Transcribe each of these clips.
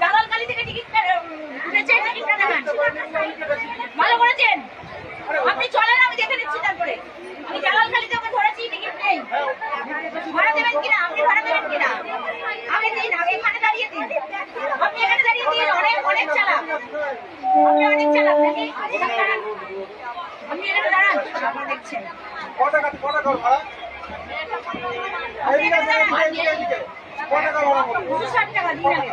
জালালকালি থেকে টিকিট ঘুরেছে টিকিট কাটা ভালো করেছেন? আপনি চলেন আমি দেখে নিচ্ছি তারপরে। আমি জালালকালিতে ওকে ধরেছি টিকিট নেই। ভাড়া দেবেন কিনা? আপনি ভাড়া দেবেন কিনা? আগে দিন আগে এখানে দাঁড়িয়ে দিন আপনি এখানে দাঁড়িয়ে দিন অনেক অনেক চালাক। আপনি অনেক চালাক নাকি? আপনি এখানে দাঁড়ান আপনি দেখছেন। কটা কটা ঘর ভাড়া এদিকে দাঁড়ান। এদিকে কটা ঘর ভাড়া 60 টাকা দিন আগে।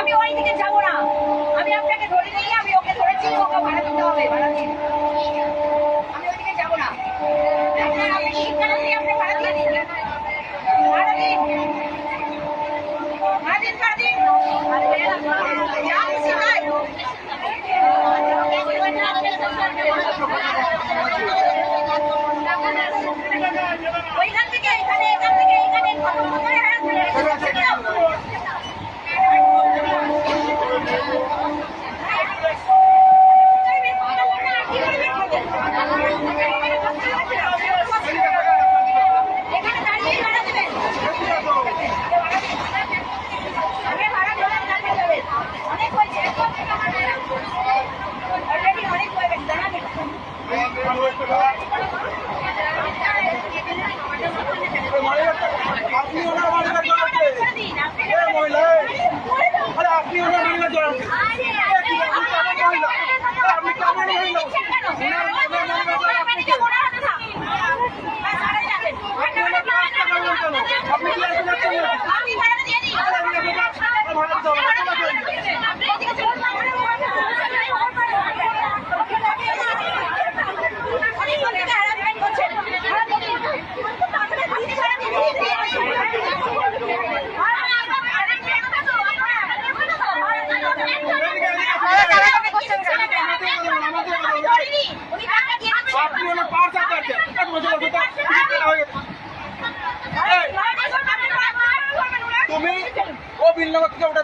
আমি ওই দিকে যাব না। আমি আপনাকে ধরে নিয়ে আমি ওকে ধরেছি, ওকে ভাড়া দিতে হবে, ভাড়া দিয়ে Kapıyı açın açın.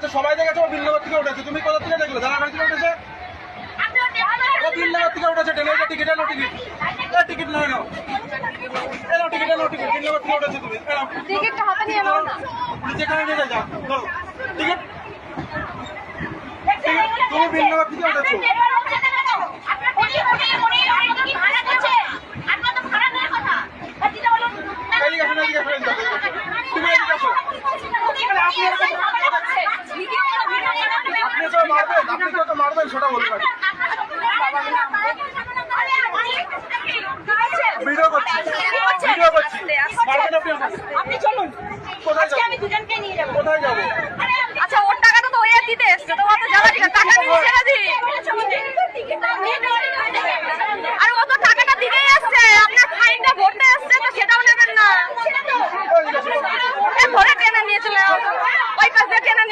আচ্ছা সবাই দেখেছে ও বিল্লাগড় থেকে উঠেছে। তুমি কোথা থেকে দেখলে? দানাগাড়ি থেকে উঠেছে? ও বিল্লাগড় থেকে উঠেছে ডেলিভারি টিকিট এলো টিকিট এ টিকিট নয় নাও এলো। টিকিট এলো টিকিট বিল্লাগড় থেকে উঠেছে তুমি। টিকিটটা হাতে নিয়ে নাও না। নিচে কানে নিয়ে যাও চলো টিকিট তুমি বিল্লাগড় থেকে উঠেছো। আপনি তো মারবেন আপনি তো মারবেন সেটা কোথায় যাবেন কোথায় যাবেন けな。